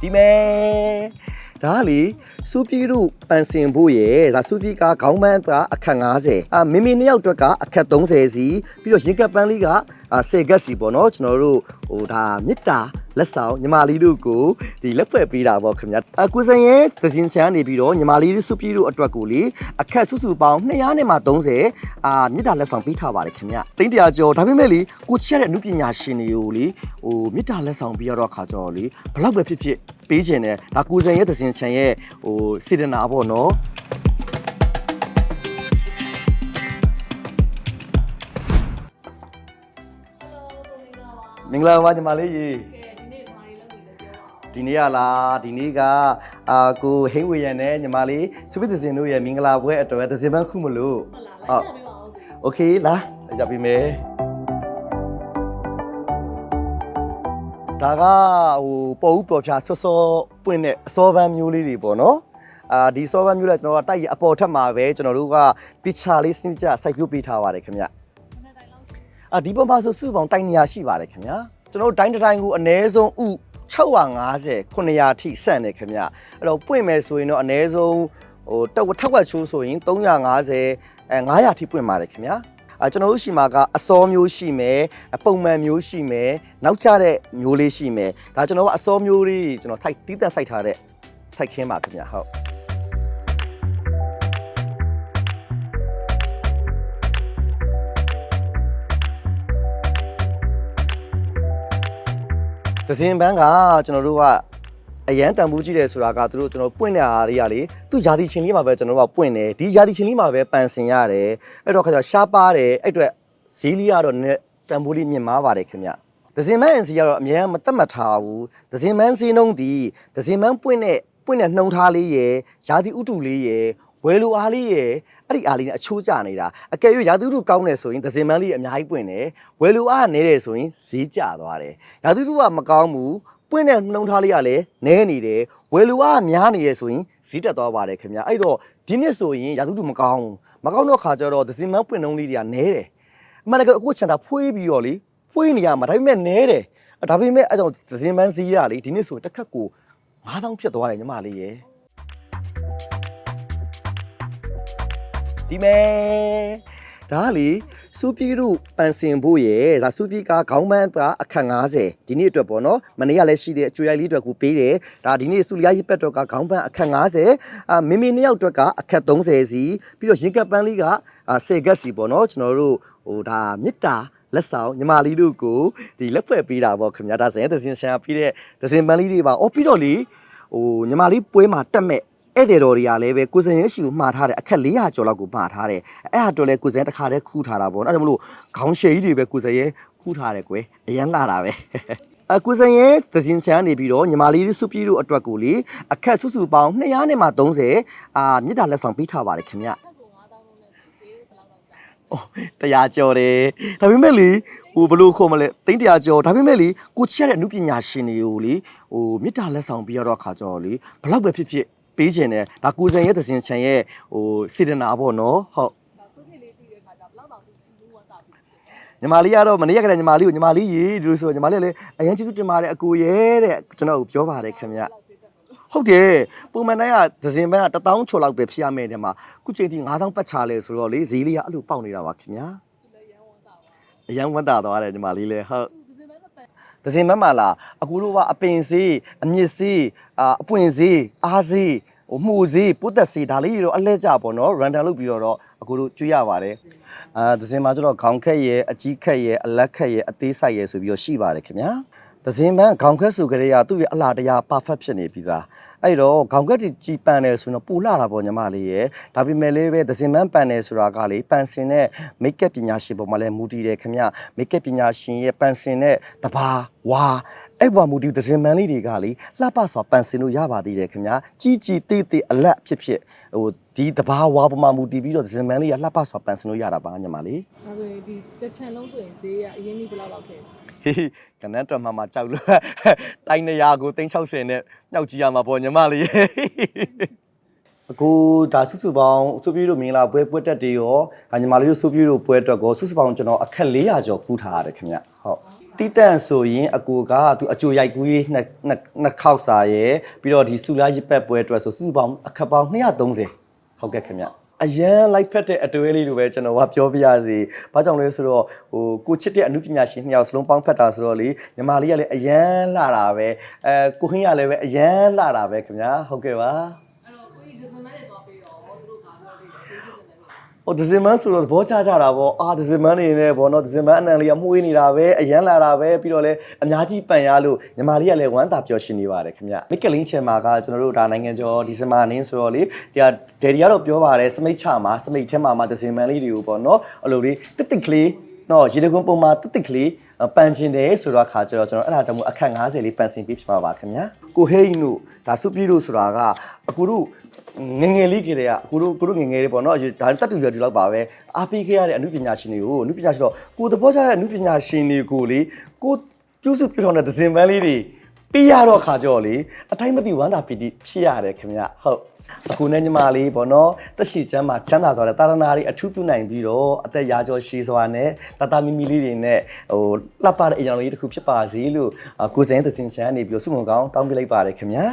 ဒီမဲ့ဒါကလေစူပီတို့ပန်စင်ဖို့ရဲ့ဒါစူပီကခေါင်းပန်းကအခက်90အာမိမိနှစ်ယောက်အတွက်ကအခက်30စီပြီးတော့ရင်ကပ်ပန်းလေးကအာ10ကက်စီပေါ့နော်ကျွန်တော်တို့ဟိုဒါမေတ္တာ လက်ဆောင်ညီမလေးတို့ကိုဒီလက်ဖွဲ့ပေးတာပေါ့ခင်ဗျာအကူစင်ရဲ့သစင်ချမ်းနေပြီးတော့ညီမလေးတို့စူပီတို့အတွက်ကိုလေအခက်စုစုပေါင်း200နဲ့မှ30အာမေတ္တာလက်ဆောင်ပေးထားပါတယ်ခင်ဗျာတိန့်တရာကျော်ဒါပေမဲ့လေကိုချစ်ရတဲ့အမှုပညာရှင်တွေကိုလေဟိုမေတ္တာလက်ဆောင်ပေးရတော့ခါကျော်လေဘလောက်ပဲဖြစ်ဖြစ်ပေးခြင်းတယ်ဒါကိုစင်ရဲ့သစင်ချမ်းရဲ့ဟိုစေတနာပေါ့နော်မင်္ဂလာပါညီမလေးရေ ဒီနေ့ကလားဒီနေ့ကအာကိုဟိန်းဝေရန်နဲ့ညီမလေးစုပိသစင်တို့ရဲ့မင်္ဂလာပွဲအတွက်သစင်ပန်းခုမလို့ ဟုတ်လားလိုက်ပြပေးပါဦးကို โอเคလားကြပြီမယ်ဒါကဟိုပေါ်ဦးပေါ်ဖြာဆော့ဆော့ပွင့်တဲ့အစောပန်းမျိုးလေးတွေပေါ့နော်အာဒီစောပန်းမျိုးလဲကျွန်တော်ကတိုက်ရအပေါ်ထက်မှာပဲကျွန်တော်တို့ကပစ်ချလေးစနစ်ကြစိုက်ပျိုးပေးထားပါတယ်ခင်ဗျ မနေ့တိုင်းလောက်ရှိ အာဒီပေါ်မှာဆိုစုပေါင်းတိုင်းနေရရှိပါတယ်ခင်ဗျာကျွန်တော်တို့တိုင်းတစ်တိုင်းကိုအနည်းဆုံးဥ 650 900ထိဆန့်နေခင်ဗျအဲ့တော့ပွင့်မယ်ဆိုရင်တော့အနည်းဆုံးဟိုတက်ဝက်ထက်ဝက်ချိုးဆိုရင်350အဲ900ထိပွင့်ပါတယ်ခင်ဗျာအာကျွန်တော်တို့ရှိမှာကအစောမျိုးရှိမယ်အပုံမှန်မျိုးရှိမယ်နောက်ကျတဲ့မျိုးလေးရှိမယ်ဒါကျွန်တော်ကအစောမျိုးလေးကျွန်တော်စိုက်တီးတက်စိုက်ထားတဲ့စိုက်ခင်းပါခင်ဗျာဟုတ် ဒဇင်ပန်းကကျွန်တော်တို့ကအရန်တန်ဖိုးကြီးတယ်ဆိုတာကသူတို့ကျွန်တော်ပွင့်တဲ့အားတွေကလေသူယာတီချင်းလေးမှာပဲကျွန်တော်တို့ကပွင့်တယ်ဒီယာတီချင်းလေးမှာပဲပန်ဆင်ရတယ်အဲ့တော့ခါကျရှားပါတယ်အဲ့အတွက်ဈေးလေးကတော့နည်းတန်ဖိုးလေးမြင့်မားပါတယ်ခင်ဗျဒဇင်မန်းအစီကတော့အများမတက်မထားဘူးဒဇင်မန်းစီးနှုံးဒီဒဇင်မန်းပွင့်တဲ့ပွင့်တဲ့နှုံထားလေးရယ်ယာတီဥတုလေးရယ် ဝယ်လိုအားလေးရယ်အဲ့ဒီအားလေးနဲ့အချိုးကျနေတာအကယ်၍ရာသီဥတုကောင်းတယ်ဆိုရင်ဒဇင်မန်းလေးအများကြီးပွင့်တယ်ဝယ်လိုအားကနည်းတယ်ဆိုရင်ဈေးကျသွားတယ်ရာသီဥတုကမကောင်းဘူးပွင့်တဲ့နှုံထားလေးကလည်းနည်းနေတယ်ဝယ်လိုအားကများနေရဆိုရင်ဈေးတက်သွားပါတယ်ခင်ဗျအဲ့တော့ဒီနှစ်ဆိုရင်ရာသီဥတုမကောင်းဘူးမကောင်းတော့ခါကျတော့ဒဇင်မန်းပွင့်နှုံလေးတွေကနည်းတယ်အမှန်တကယ်အခုချန်တာဖွေးပြီးတော့လေဖွေးနေရမှာဒါပေမဲ့နည်းတယ်အဲ့ဒါပေမဲ့အဲ့တော့ဒဇင်မန်းဈေးရလေဒီနှစ်ဆိုတစ်ခက်ကို9000ဖြစ်သွားတယ်ညီမလေးရေ ဒီမဲ့ဒါကလေစူပီတို့ပန်စင်ဖို့ရဲ့ဒါစူပီကခေါင်းပန်းကအခက်90ဒီနေ့အတွက်ပေါ့နော်မနေ့ကလည်းရှိတဲ့အကျွေးရိုက်လေးအတွက်ကိုပေးတယ်ဒါဒီနေ့စူလီယာရေးပက်တော့ကခေါင်းပန်းအခက်90အာမိမိနှစ်ယောက်အတွက်ကအခက်30စီပြီးတော့ရင်ကပ်ပန်းလေးကအာ10ကက်စီပေါ့နော်ကျွန်တော်တို့ဟိုဒါမေတ္တာလက်ဆောင်ညီမလေးတို့ကိုဒီလက်ဖွဲ့ပေးတာပေါ့ခင်ဗျာဒါဆိုရင်သစင်ရှာပြီးတဲ့သစင်ပန်းလေးတွေပါအော်ပြီးတော့လေဟိုညီမလေးပွဲမှာတက်မဲ့ ဧည့်သည်တော်တွေကလည်းပဲကိုစင်ရဲ့ရှီကိုမှားထားတယ်အခက်400ကျော်လောက်ကိုမှားထားတယ်အဲ့ဟာတော့လဲကိုစင်တစ်ခါတည်းခူးထားတာပေါ့နော်အဲ့ဒါမလို့ခေါင်းရှည်ကြီးတွေပဲကိုစင်ရဲ့ခူးထားတယ်ကွယ်အရန်လာတာပဲအကူစင်ရဲ့သစင်ချမ်းနေပြီးတော့ညီမလေးစုပြည့်တို့အတွက်ကိုလေအခက်စုစုပေါင်း200နဲ့မှ30အာမြစ်တာလက်ဆောင်ပေးထားပါတယ်ခင်ဗျထပ်ကို9000လုံးနဲ့ဆိုဈေးဘယ်လောက်လောက်စားအိုးတရားကျော်တယ်ဒါပေမဲ့လေဟိုဘလို့ခေါ်မလဲတိန့်တရားကျော်ဒါပေမဲ့လေကိုချစ်ရတဲ့အမှုပညာရှင်တွေကိုလေဟိုမြစ်တာလက်ဆောင်ပေးရတော့အခါကျော်လေဘလောက်ပဲဖြစ်ဖြစ် ပေးခြင်းတယ်ဒါကိုစင်ရဲ့သစင်ချမ်းရဲ့ဟိုစေတနာပေါ့နော်ဟုတ်ဒါဆိုဖြစ်လေးတည်တဲ့ခါကျဘယ်လောက်တောင်သူကြည်လို့ဝတ်တာပြီဖြစ်တယ်ညီမလေးကတော့မနေ့ကကလည်းညီမလေးကိုညီမလေးရေဒီလိုဆိုညီမလေးကလည်းအရင်ကျေးဇူးတင်ပါတယ်အကိုရဲ့တဲ့ကျွန်တော်ကိုပြောပါတယ်ခင်ဗျလောက်ဈေးတက်လို့ဟုတ်တယ်ပုံမှန်တိုင်းကဒဇင်ပန်းက1000ချို့လောက်ပဲဖြစ်ရမယ်တဲ့မှာခုချိန်ထိ9000ပတ်ချလဲဆိုတော့လေဈေးလေးကအဲ့လိုပေါက်နေတာပါခင်ဗျာသူလည်းရန်ဝန်တာပါအရန်ဝတ်တာသွားတယ်ညီမလေးလည်းဟုတ်သူ ဒီစင်မဲ့ပတ်ဒဇင်မတ်မှာလားအခုတို့ကအပင်စေးအမြင့်စေးအာအပွင့်စေးအားစေးဟိုမှုစေးပုတ်သက်စေးဒါလေးတွေတော့အလဲကြပေါ့နော်ရန်ဒမ်လုပ်ပြီးတော့အခုတို့ကျွေးရပါတယ်အာဒဇင်မှာကျတော့ခေါင်းခက်ရဲ့အကြီးခက်ရဲ့အလက်ခက်ရဲ့အသေးဆိုင်ရဲ့ဆိုပြီးတော့ရှိပါတယ်ခင်ဗျာ ဒဇင်ပန်းခေါင်းခက်ဆိုကြတဲ့ကသူ့ရဲ့အလားတရား perfect ဖြစ်နေပြီသားအဲ့တော့ခေါင်းခက်တီကြီးပန်တယ်ဆိုတော့ပူလာတာပေါ့ညီမလေးရဲ့ဒါပေမဲ့လည်းပဲဒဇင်ပန်းပန်တယ်ဆိုတာကလေပန်စင်တဲ့ make up ပညာရှင်ပေါ်မှာလည်းမူတည်တယ်ခင်ဗျ make up ပညာရှင်ရဲ့ပန်စင်တဲ့တဘာဝါ အဲ့ဘွားမူတည်ဒဇင်ပန်းလေးတွေကလေလှပစွာပန်စင်လို့ရပါသေးတယ်ခင်ဗျကြီးကြီးတေးတေးအလက်ဖြစ်ဖြစ်ဟိုဒီတဘာဝါပေါ်မှာမူတည်ပြီးတော့ဒဇင်ပန်းလေးကလှပစွာပန်စင်လို့ရတာပါညီမလေးဒါဆိုရင်ဒီတစ်ချန်လုံးဆိုရင်ဈေးကအရင်ကြီးဘယ်လောက်လောက်ခဲ့လဲဟေးကနန်းတော်မှာမှာကြောက်လို့တိုင်းနေရာကို360နဲ့မြောက်ကြည့်ရမှာပေါ့ညီမလေးအခုဒါစုစုပေါင်းစုပြည့်တို့မင်္ဂလာပွဲပွဲတက်တွေရောဒါညီမလေးတို့စုပြည့်တို့ပွဲအတွက်ကိုစုစုပေါင်းကျွန်တော်အခက်400ကျော်ခူးထားရတယ်ခင်ဗျဟုတ်ဒါ တီးတန့်ဆိုရင်အကိုကသူအကြိုရိုက်ကူးရေးနှစ်နှစ်နှစ်ခေါက်စာရယ်ပြီးတော့ဒီဆူလာရစ်ပက်ပွဲအတွက်ဆိုစုစုပေါင်းအခက်ပေါင်း230ဟုတ်ကဲ့ခင်ဗျအရန်လိုက်ဖက်တဲ့အတွဲလေးလိုပဲကျွန်တော်ကပြောပြရစီ။ဘာကြောင့်လဲဆိုတော့ဟိုကိုချစ်တဲ့အမှုပညာရှင်နှစ်ယောက်စလုံးပေါင်းဖက်တာဆိုတော့လေညီမလေးကလည်းအရန်လာတာပဲအဲကိုဟင်းကလည်းပဲအရန်လာတာပဲခင်ဗျာဟုတ်ကဲ့ပါအဲ့တော့ကိုကြီးဒီဇင်မန်နဲ့သွားပြီးတော့သူတို့ကပြောပြီးတော့ဒီဇင်မန်နဲ့ ဟိုဒီဇင်မန်ဆိုတော့သဘောကျကြတာပေါ့အာဒီဇင်မန်နေနဲ့ပေါ့နော်ဒီဇင်မန်အနံလေးကမှုေးနေတာပဲအရန်လာတာပဲပြီးတော့လည်းအများကြီးပန်ရလို့ညီမလေးကလည်းဝမ်းသာပျော်ရွှင်နေပါတယ်ခင်ဗျမစ်ကလင်းချင်မာကကျွန်တော်တို့ဒါနိုင်ငံကျော်ဒီဇင်ဘာနင်းဆိုတော့လေဒီကဒယ်ဒီကတော့ပြောပါတယ်စမိတ်ချမှာစမိတ်ထဲမှာမှာဒီဇင်မန်လေးတွေကိုပေါ့နော်အဲ့လိုလေးတစ်တစ်ကလေးနော်ရေတကွန်းပုံမှာတစ်တစ်ကလေးပန်ချင်တယ်ဆိုတော့ခါကျတော့ကျွန်တော်အဲ့ဒါကြောင့်မို့အခက်50လေးပန်ဆင်ပေးဖြစ်ပါပါခင်ဗျာကိုဟိန်းတို့ဒါစုပြည်တို့ဆိုတာကအကူတို့ ငယ်ငယ်လေးကလေးကကိုတို့ကိုတို့ငယ်ငယ်လေးပေါ့နော်ဒါတက်တူရဒီလောက်ပါပဲအားပေးခဲ့ရတဲ့အမှုပညာရှင်တွေကိုအမှုပညာရှင်တော့ကိုသဘောကျတဲ့အမှုပညာရှင်တွေကိုလေကိုပြုစုပြုထောင်တဲ့သဇင်ပန်းလေးတွေပေးရတော့ခါကြောလေအတိုင်းမသိဝမ်းသာပီတိဖြစ်ရတယ်ခင်ဗျဟုတ်အခုနဲ့ညီမလေးပေါ့နော်တက်ရှိချမ်းမှာချမ်းသာစွာတဲ့တာရနာလေးအထူးပြုနိုင်ပြီးတော့အသက်ရာကျော်ရှည်စွာနဲ့တတမီမီလေးတွေနဲ့ဟိုလှပတဲ့အရာလေးတစ်ခုဖြစ်ပါစေလို့အာကိုယ်စင်သဇင်ချမ်းနေပြီးတော့စုမုံကောင်းတောင်းပေးလိုက်ပါတယ်ခင်ဗျာ